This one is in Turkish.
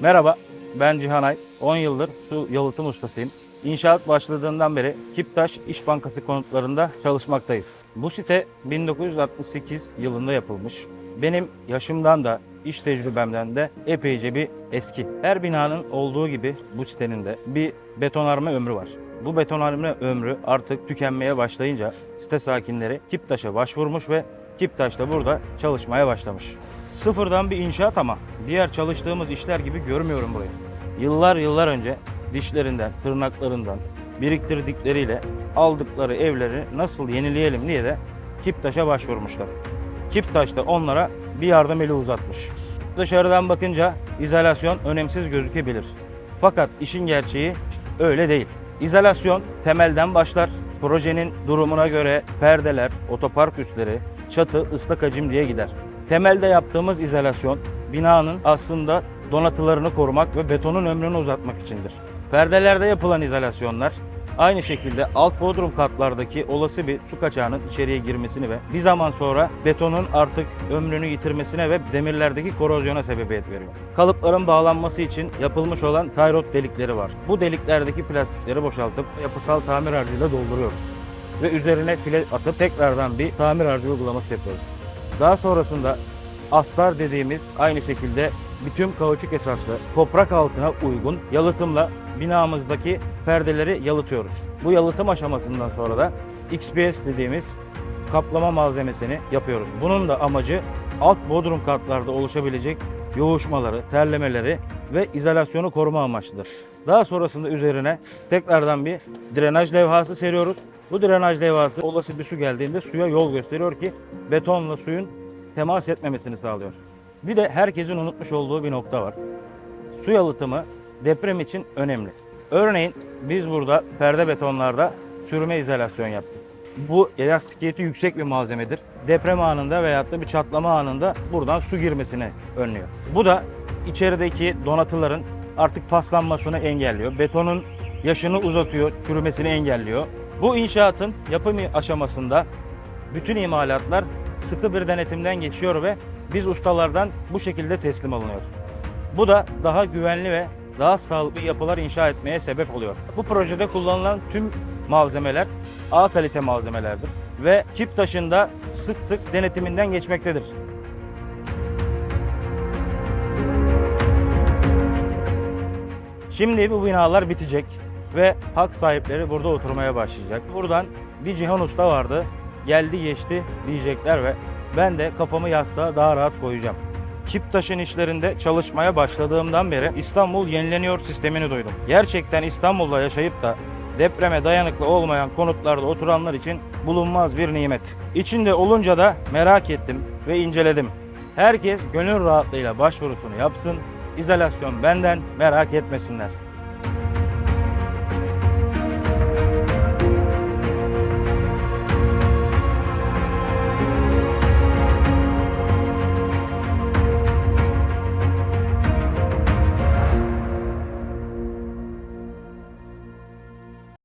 Merhaba, ben Cihanay. 10 yıldır su yalıtım ustasıyım. İnşaat başladığından beri Kiptaş İş Bankası konutlarında çalışmaktayız. Bu site 1968 yılında yapılmış. Benim yaşımdan da iş tecrübemden de epeyce bir eski. Her binanın olduğu gibi bu sitenin de bir betonarme ömrü var. Bu betonarme ömrü artık tükenmeye başlayınca site sakinleri Kiptaş'a başvurmuş ve Kiptaş da burada çalışmaya başlamış. Sıfırdan bir inşaat ama diğer çalıştığımız işler gibi görmüyorum burayı. Yıllar yıllar önce dişlerinden, tırnaklarından biriktirdikleriyle aldıkları evleri nasıl yenileyelim diye de Kiptaş'a başvurmuşlar. Kiptaş da onlara bir yardım eli uzatmış. Dışarıdan bakınca izolasyon önemsiz gözükebilir. Fakat işin gerçeği öyle değil. İzolasyon temelden başlar. Projenin durumuna göre perdeler, otopark üstleri, çatı, ıslak hacim diye gider. Temelde yaptığımız izolasyon binanın aslında donatılarını korumak ve betonun ömrünü uzatmak içindir. Perdelerde yapılan izolasyonlar aynı şekilde alt bodrum katlardaki olası bir su kaçağının içeriye girmesini ve bir zaman sonra betonun artık ömrünü yitirmesine ve demirlerdeki korozyona sebebiyet veriyor. Kalıpların bağlanması için yapılmış olan tayrot delikleri var. Bu deliklerdeki plastikleri boşaltıp yapısal tamir harcıyla dolduruyoruz. Ve üzerine file atıp tekrardan bir tamir harcı uygulaması yapıyoruz. Daha sonrasında astar dediğimiz aynı şekilde bütün kauçuk esaslı toprak altına uygun yalıtımla binamızdaki perdeleri yalıtıyoruz. Bu yalıtım aşamasından sonra da XPS dediğimiz kaplama malzemesini yapıyoruz. Bunun da amacı alt bodrum katlarda oluşabilecek yoğuşmaları, terlemeleri ve izolasyonu koruma amaçlıdır. Daha sonrasında üzerine tekrardan bir drenaj levhası seriyoruz. Bu drenaj levhası olası bir su geldiğinde suya yol gösteriyor ki betonla suyun temas etmemesini sağlıyor. Bir de herkesin unutmuş olduğu bir nokta var. Su yalıtımı deprem için önemli. Örneğin biz burada perde betonlarda sürme izolasyon yaptık. Bu elastikiyeti yüksek bir malzemedir. Deprem anında veyahut da bir çatlama anında buradan su girmesini önlüyor. Bu da içerideki donatıların artık paslanmasını engelliyor. Betonun yaşını uzatıyor, çürümesini engelliyor. Bu inşaatın yapım aşamasında bütün imalatlar sıkı bir denetimden geçiyor ve biz ustalardan bu şekilde teslim alınıyor. Bu da daha güvenli ve daha sağlıklı yapılar inşa etmeye sebep oluyor. Bu projede kullanılan tüm malzemeler A kalite malzemelerdir ve kip taşında sık sık denetiminden geçmektedir. Şimdi bu binalar bitecek ve hak sahipleri burada oturmaya başlayacak. Buradan bir Cihan Usta vardı. Geldi geçti diyecekler ve ben de kafamı yastığa daha rahat koyacağım. Kiptaş'ın işlerinde çalışmaya başladığımdan beri İstanbul yenileniyor sistemini duydum. Gerçekten İstanbul'da yaşayıp da depreme dayanıklı olmayan konutlarda oturanlar için bulunmaz bir nimet. İçinde olunca da merak ettim ve inceledim. Herkes gönül rahatlığıyla başvurusunu yapsın. İzolasyon benden merak etmesinler.